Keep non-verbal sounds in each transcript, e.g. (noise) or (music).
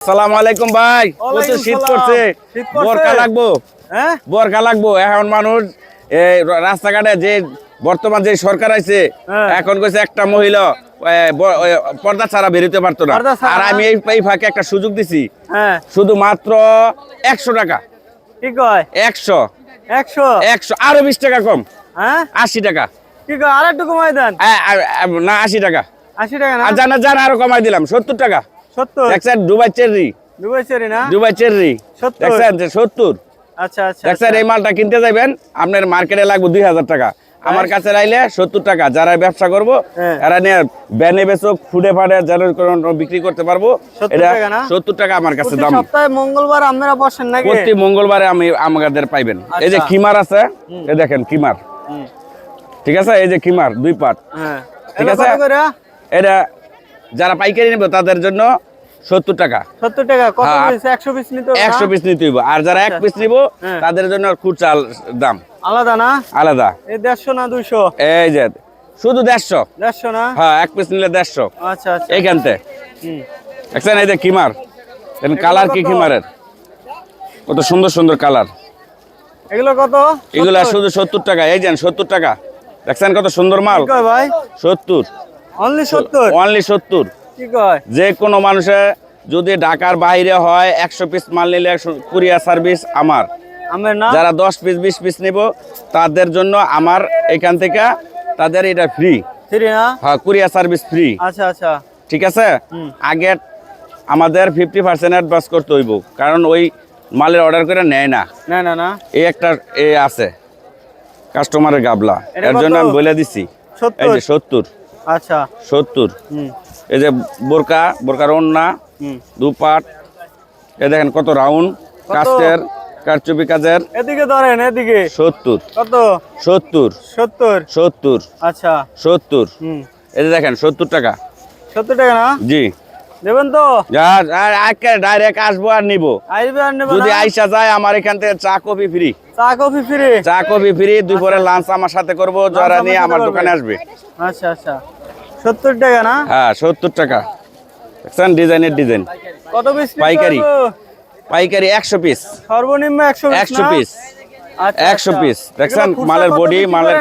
সালাম আলাইকুম ভাই। প্রচুর শীত। করছে। বরকা লাগবো। হ্যাঁ? বরকা লাগবো। এখন মানুষ এই রাস্তাঘাটে যে বর্তমান যে সরকার আছে হ্যাঁ। এখন কইছে একটা মহিলা পর্দা ছাড়া বেরোতে পারতো না। আর আমি এই ফাঁকে একটা সুযোগ দিছি। হ্যাঁ। শুধু মাত্র একশো টাকা। কি কয়? একশো। একশো? একশো। আরও বিশ টাকা কম। হ্যাঁ? আশি টাকা। কি কয়? আর একটু কমাই দেন। আ- না আশি টাকা। আশি টাকা না? আর জানা জানা আরও কমাই দিলাম। সত্তর টাকা। সত্তর। দেখছেন দুবাই চেরি। দুবাই চেরি না? Dubai cherry. সত্তর? দেখছেন যে সত্তর। আচ্ছা আচ্ছা দেখছেন এই মালটা কিনতে যাবেন আপনার মার্কেটে লাগবে টাকা। আমার কাছে রাইলে সত্তর টাকা। যারা ব্যবসা করব হ্যাঁ। এরা নিয়ে ব্যানে ফুডে ফাটে যারা বিক্রি করতে পারব। এটা সত্তর টাকা আমার কাছে দাম। মঙ্গলবার আপনারা বসেন নাকি? প্রতি মঙ্গলবারে আমি আমাদের পাইবেন। এই যে আচ্ছা। কিমার আছে এই দেখেন কিমার ঠিক আছে? এই যে কিমার দুই পাট। হ্যাঁ। ঠিক আছে? এটা যারা পাইকারি নেবে তাদের জন্য সত্তর টাকা। সত্তর টাকা হ্যাঁ। একশো পিস নিতে একশো পিস নিতে হইব। আর যারা এক আচ্ছা। পিস নিব হ্যাঁ। তাদের জন্য খুচরা দাম। আলাদা না? আলাদা। এই দেড়শো না দুইশো? এই যে শুধু দেড়শো। দেড়শো না? হ্যাঁ এক পিস নিলে দেড়শো। আচ্ছা আচ্ছা। এইখানতে। দেখছেন এই যে কিমার কালার কি? কিমারের কত? সুন্দর সুন্দর কালার। এগুলো কত? এগুলা সত্তর? শুধু সত্তর টাকা। এই যান সত্তর টাকা। দেখছেন কত সুন্দর মাল? ভাই? সত্তর। অনলি সত্তর? অনলি সত্তর। কি কয়? যে কোনো মানুষের যদি ঢাকার বাইরে হয় একশো পিস মাল নিলে কুরিয়ার সার্ভিস আমার। আমার না? যারা দশ পিস বিশ পিস নিব তাদের জন্য আমার এখান থেকে তাদের এটা ফ্রি ফ্রি না? হ্যাঁ কুরিয়ার সার্ভিস ফ্রি আচ্ছা আচ্ছা। ঠিক আছে? আগে আমাদের ফিফটি পার্সেন্ট অ্যাডভান্স করতে হইব কারণ ওই মালের অর্ডার করে নেয় না। না না না? এই একটা এ আছে কাস্টমারের গাবলা। এর জন্য আমি বলে যে সত্তর। আচ্ছা। সত্তর। এই যে বোরকা বোরকার ওন্না দুপাট এ দেখেন কত রাউন্ড কাস্টের কারচুপি কাজের। এদিকে ধরেন এদিকে। সত্তর। কত? সত্তর। সত্তর। সত্তর। আচ্ছা। সত্তর। এই যে দেখেন সত্তর টাকা। সত্তর টাকা না? জি। দেবেন তো? ডাইরেক্ট আসব আর নিবো। আইবে আর নেবেন যদি আইসা যায় আমার এখান থেকে চা কফি ফ্রি চা কফি ফ্রি চা কফি ফ্রি দুপুরে লাঞ্চ আমার সাথে করব যারা নিয়ে আমার দোকানে আসবে। আচ্ছা আচ্ছা। সত্তর টাকা না? হ্যাঁ সত্তর টাকা। দেখছেন ডিজাইনের ডিজাইন। কত পিস পাইকারি। পাইকারি একশো পিস সর্বনিম্ন একশো পিস একশো না? পিস আচ্ছা, একশো আচ্ছা। পিস দেখছেন মালের বডি মালের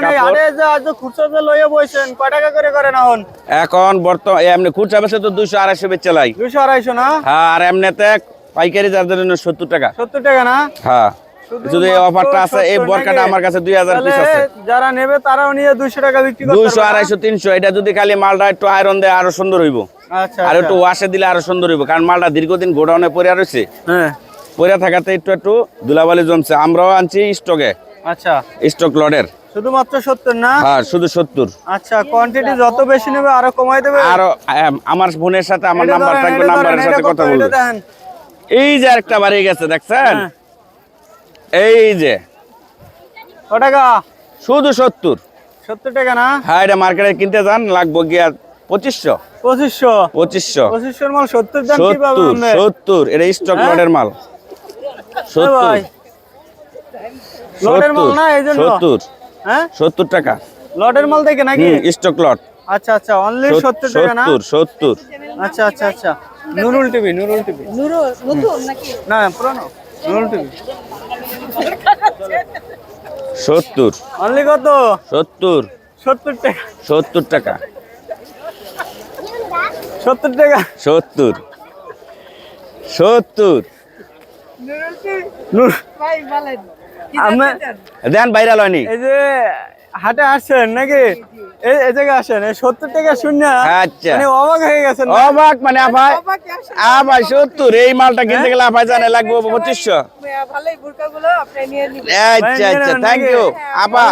এখন? বর্তমান এমনি খুচরা বেচে তো দুইশো আড়াইশো বেচ চালাই দুইশো আড়াইশো না? হ্যাঁ আর এমনিতে পাইকারি যাদের জন্য সত্তর টাকা। সত্তর টাকা না? হ্যাঁ। যদি অফারটা আছে এই 70 বরকাটা আমার কাছে পিস আছে। যারা নেবে তারাও নিয়ে দুইশো টাকা বিক্রি করতে এটা যদি খালি মালটা একটু আয়রন দেয় আরও সুন্দর হইব। আচ্ছা আর একটু আচ্ছা। ওয়াশে দিলে আরও সুন্দর হইব কারণ মালটা দীর্ঘদিন গোডাউনে পড়ে রয়েছে। হ্যাঁ। পড়ে থাকাতে একটু একটু ধুলাবালি জমছে। আমরাও আনছি স্টকে আচ্ছা। স্টক লডের শুধুমাত্র সত্তর না? হ্যাঁ শুধু সত্তর। আচ্ছা কোয়ান্টিটি যত বেশি নেবে আরও কমাই দেবে? আরও আমার বোনের সাথে আমার নাম্বার থাকবে নাম্বারের সাথে কথা বলবে। এই যে একটা বাড়ি গেছে দেখছেন? হ্যাঁ। এই যে। ক টাকা? শুধু সত্তর। সত্তর টাকা না? হ্যাঁ এটা মার্কেটে কিনতে যান লাগবো গিয়া পঁচিশশো। পঁচিশশো? পঁচিশশো। পঁচিশশোর মাল সত্তর দাম সত্তর সত্তর এটা স্টক হ্যাঁ? লডের মাল। সত্তর। ভাই, লটের মাল সত্তর না এই জন্য? সত্তর। হ্যাঁ? সত্তর টাকা। লটের মাল দেখে নাকি? স্টক লট আচ্ছা আচ্ছা অনলি সত্তর টাকা না? সত্তর আচ্ছা আচ্ছা আচ্ছা। Nurul TV Nurul TV. Nuru নতুন নাকি? না পুরানো। নুরুল টিভি। সত্তর। অনলি কত? সত্তর। সত্তর টাকা। সত্তর টাকা। সত্তর টাকা। সত্তর। সত্তর? দেন বাইরে হয়নি। এই যে হাটে আসছেন নাকি? এই এই জায়গায় আসেন এই সত্তর টাকা শূন্য। আচ্ছা। মানে অবাক হয়ে গেছেন অবাক মানে আপাই বাবা কি আসে? আপাই সত্তর এই মালটা কিনতে গেলে আপাই জানে লাগবে পঁচিশশো। মেয়া, ভালোই বুরকাগুলো আপনি নিয়ে নিবেন। আচ্ছা আচ্ছা থ্যাংক ইউ আপা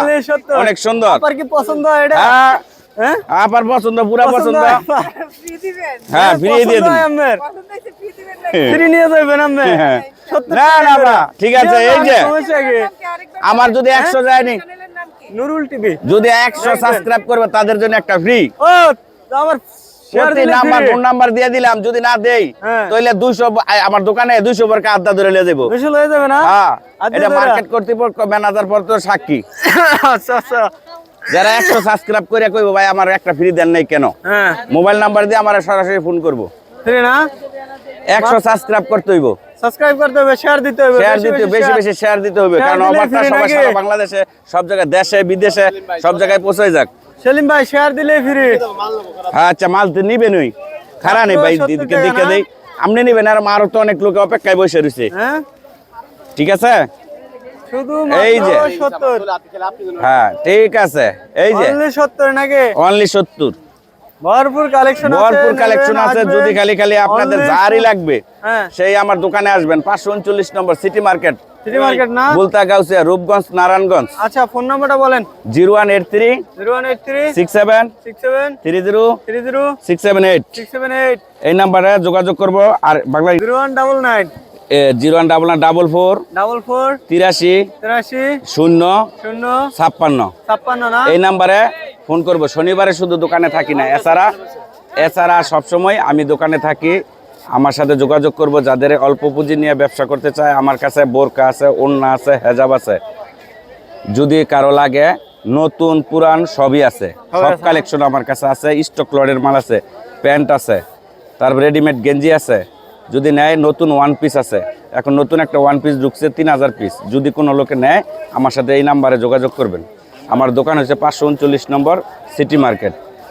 অনেক সুন্দর। আপনার কি পছন্দ এটা? হ্যাঁ হ্যাঁ? আপার পছন্দ পুরা পছন্দ হয়? ফ্রি ফিরিয়ে দিয়ে হয় ফ্রি দিবেন? নিয়ে যাবেন আপনি। 70 না না ঠিক আছে এই যে আমার যদি একশো যায়নি নুরুল টিভি। যদি একশো সাবস্ক্রাইব করবে তাদের জন্য একটা ফ্রি ও আমার নাম্বার ফোন নাম্বার দিয়ে দিলাম যদি না দেই হ্যাঁ। তাহলে দুইশো আমার দোকানে দুইশো বার আড্ডা ধরে নিয়ে যাব বেশি লয়ে যাবে না? হ্যাঁ এটা মার্কেট কর্তৃপক্ষ ম্যানেজার পর তো সাক্ষী। (laughs) আচ্ছা আচ্ছা। যারা একশো সাবস্ক্রাইব করে কইবো ভাই আমার একটা ফ্রি দেন নাই কেন? হ্যাঁ। মোবাইল নাম্বার দিয়ে আমার সরাসরি ফোন করব। ফ্রি না? একশো সাবস্ক্রাইব করতে হইব। সাবস্ক্রাইব করতে হবে শেয়ার দিতে হবে শেয়ার দিতে বেশি বেশি শেয়ার দিতে হবে কারণ অফারটা সবাই সারা বাংলাদেশে সব জায়গায় দেশে বিদেশে সব জায়গায় পৌঁছে যাক। সেলিম ভাই শেয়ার দিলেই ফ্রি আচ্ছা মাল তো নিবে নই। খারা নেই ভাই দিদিকে টাকা দেই। আপনি নিবেন আর আরও তো অনেক লোক অপেক্ষায় বসে রয়েছে হ্যাঁ? ঠিক আছে? এই যে। সত্তর। হ্যাঁ ঠিক আছে। এই যে। অনলি সত্তর নাকি? অনলি সত্তর। ভরপুর কালেকশন ভরপুর কালেকশন আছে যদি খালি খালি আপনাদের যারই লাগবে হ্যাঁ। সেই আমার দোকানে আসবেন পাঁচশো উনচল্লিশ নম্বর সিটি মার্কেট সিটি মার্কেট না? বুলতা গাউসিয়া রূপগঞ্জ নারায়ণগঞ্জ। আচ্ছা ফোন নাম্বারটা বলেন। Zero one eight three zero one eight three six seven six seven three zero three zero six seven eight. Six seven eight. এই নাম্বারে যোগাযোগ করব আর Bangla zero one double one double four double four তিরাশি তিরাশি শূন্য শূন্য ছাপ্পান্ন। ছাপ্পান্ন না? এই নাম্বারে ফোন করব। শনিবারে শুধু দোকানে থাকি না। এছাড়া এছাড়া সবসময় আমি দোকানে থাকি। আমার সাথে যোগাযোগ করব। যাদের অল্প পুঁজি নিয়ে ব্যবসা করতে চায় আমার কাছে বোরকা আছে ওন্না আছে হেজাব আছে। যদি কারও লাগে নতুন পুরান সবই আছে। সব কালেকশন আমার কাছে আছে। স্টক লডের মাল আছে প্যান্ট আছে তারপর রেডিমেড গেঞ্জি আছে। যদি নেয় নতুন ওয়ান পিস আছে। এখন নতুন একটা ওয়ান পিস ঢুকছে তিন হাজার পিস যদি কোনো লোকে নেয় আমার সাথে এই নাম্বারে যোগাযোগ করবেন। আমার দোকান হচ্ছে পাঁচশো উনচল্লিশ নম্বর সিটি মার্কেট।